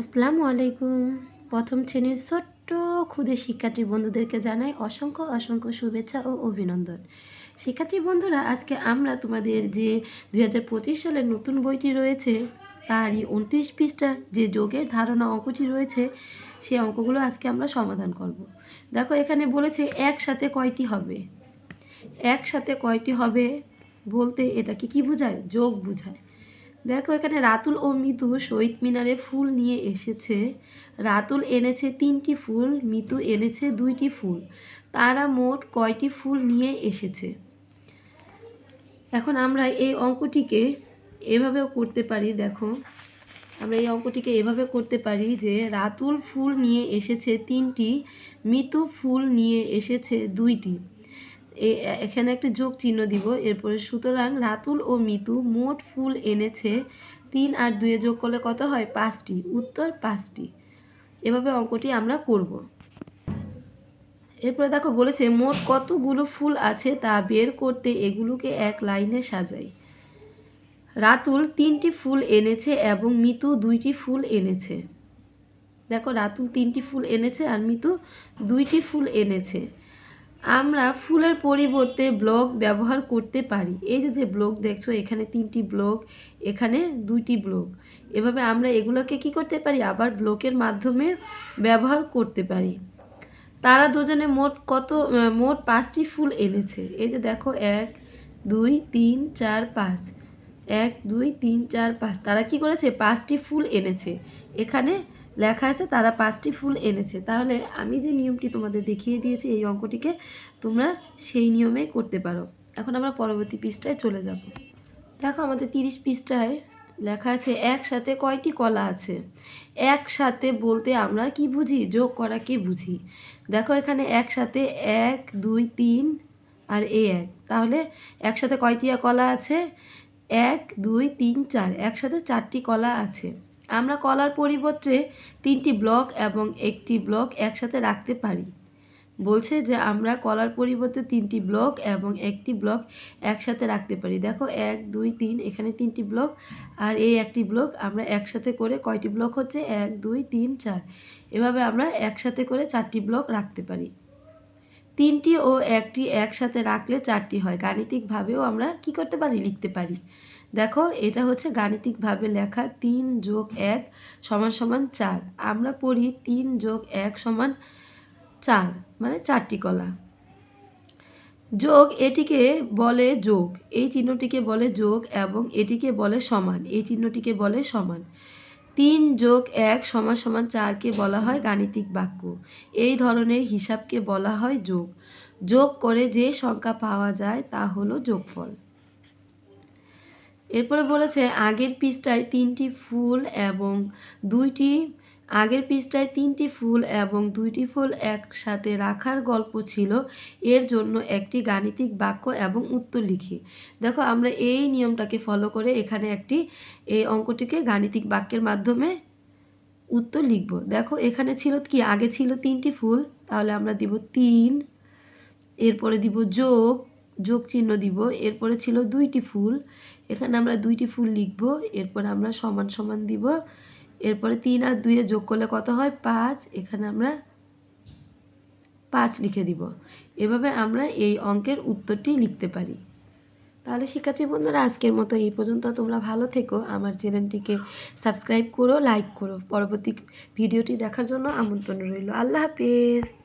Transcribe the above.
আসসালামু আলাইকুম। প্রথম শ্রেণির ছোট্ট ক্ষুদে শিক্ষার্থী বন্ধুদেরকে জানাই অসংখ্য অসংখ্য শুভেচ্ছা ও অভিনন্দন। শিক্ষার্থী বন্ধুরা, আজকে আমরা তোমাদের যে দুই হাজার পঁচিশ সালের নতুন বইটি রয়েছে, তারই উনত্রিশ পৃষ্ঠার যে যোগের ধারণা অঙ্কটি রয়েছে সেই অঙ্কগুলো আজকে আমরা সমাধান করব। দেখো, এখানে বলেছে একসাথে কয়টি হবে? একসাথে কয়টি হবে বলতে এটাকে কি বোঝায়? যোগ বোঝায়। দেখো, এখানে রাতুল ও মিতু শহীদ মিনারে ফুল নিয়ে এসেছে। রাতুল এনেছে তিনটি ফুল, মিতু এনেছে দুইটি ফুল। তারা মোট কয়টি ফুল নিয়ে এসেছে? এখন আমরা এই অঙ্কটিকে এভাবেও করতে পারি, দেখো। আমরা এই অঙ্কটিকে এভাবে করতে পারি যে রাতুল ফুল নিয়ে এসেছে তিনটি, মিতু ফুল নিয়ে এসেছে দুইটি। এখানে একটা যোগ চিহ্ন দিব। এরপরে, সুতরাং রাতুল ও মিতু মোট ফুল এনেছে তিন আর দুয়ে যোগ করলে কত হয়? পাঁচটি। উত্তর, পাঁচটি। এভাবে অঙ্কটি আমরা করব। এরপরে দেখো, বলেছে, মোট কতগুলো ফুল আছে তা বের করতে এগুলোকে এক লাইনে সাজাই। রাতুল তিনটি ফুল এনেছে এবং মিতু দুইটি ফুল এনেছে। দেখো, রাতুল তিনটি ফুল এনেছে আর মিতু দুইটি ফুল এনেছে। আমরা ফুলের পরিবর্তে ব্লক ব্যবহার করতে পারি। এই যে যে ব্লক দেখছ, এখানে তিনটি ব্লক এখানে দুইটি ব্লক এভাবে আমরা এগুলোকে কি করতে পারি? আবার ব্লকের মাধ্যমে ব্যবহার করতে পারি। তারা দুজনে মোট কত মোট পাঁচটি ফুল এনেছে। এই যে দেখো, এক, দুই, তিন, চার, পাঁচ। এক, দুই, তিন, চার, পাঁচ। তারা কি করেছে? পাঁচটি ফুল এনেছে। এখানে লেখা আছে, তারা পাঁচটি ফুল এনেছে। তাহলে আমি যে নিয়মটি তোমাদের দেখিয়ে দিয়েছি এই অঙ্কটিকে, তোমরা সেই নিয়মেই করতে পারো। এখন আমরা পরবর্তী পৃষ্ঠায় চলে যাব। দেখো আমাদের তিরিশ পৃষ্ঠায় লেখা আছে, একসাথে কয়টি কলা আছে? একসাথে বলতে আমরা কি বুঝি? যোগ করাকে বুঝি? দেখো এখানে একসাথে এক, দুই, তিন আর এ এক। তাহলে একসাথে কয়টি কলা আছে? এক, দুই, তিন, চার। একসাথে চারটি কলা আছে। আমরা কলার পরিবর্তে তিনটি ব্লক এবং একটি ব্লক একসাথে রাখতে পারি। বলছে যে আমরা কলার পরিবর্তে তিনটি ব্লক এবং একটি ব্লক একসাথে রাখতে পারি। দেখো, এক, দুই, তিন, এখানে তিনটি ব্লক আর এই একটি ব্লক আমরা একসাথে করে কয়টি ব্লক হচ্ছে? এক, দুই, তিন, চার। এভাবে আমরা একসাথে করে চারটি ব্লক রাখতে পারি। তিনটি ও একটি একসাথে রাখলে চারটি হয়। গাণিতিকভাবেও আমরা কি করতে পারি? লিখতে পারি। দেখো, এটা হচ্ছে গাণিতিকভাবে লেখা তিন যোগ এক সমান সমান চার। আমরা পড়ি তিন যোগ এক সমান চার মানে চারটি কলা। যোগ এটিকে বলে যোগ। এই চিহ্নটিকে বলে যোগ এবং এটিকে বলে সমান। এই চিহ্নটিকে বলে সমান। তিন যোগ এক সমান সমান চারকে বলা হয় গাণিতিক বাক্য। এই ধরনের হিসাবকে বলা হয় যোগ। যোগ করে যে সংখ্যা পাওয়া যায় তা হলো যোগফল। এরপরে বলেছে, আগের পৃষ্ঠায় তিনটি ফুল এবং দুইটি আগের পৃষ্ঠায় তিনটি ফুল এবং দুইটি ফুল একসাথে রাখার গল্প ছিল। এর জন্য একটি গাণিতিক বাক্য এবং উত্তর লিখি। দেখো, আমরা এই নিয়মটাকে ফলো করে এখানে একটি, এই অঙ্কটিকে গাণিতিক বাক্যের মাধ্যমে উত্তর লিখব। দেখো, এখানে ছিল কি? আগে ছিল তিনটি ফুল, তাহলে আমরা দিব তিন, এরপরে দিব যোগ যোগ চিহ্ন দিব, এরপরে ছিল দুইটি ফুল। এখানে আমরা দুইটি ফুল লিখব, এরপরে আমরা সমান সমান দিব এরপরে তিন আর দুইয়ে যোগ করলে কত হয়? পাঁচ। এখানে আমরা পাঁচ লিখে দিব। এভাবে আমরা এই অঙ্কের উত্তরটি লিখতে পারি। তাহলে শিক্ষার্থী বন্ধুরা, আজকের মতো এই পর্যন্ত। তোমরা ভালো থেকো। আমার চ্যানেলটিকে সাবস্ক্রাইব করো, লাইক করো। পরবর্তী ভিডিওটি দেখার জন্য আমন্ত্রণ রইল। আল্লাহ হাফেজ।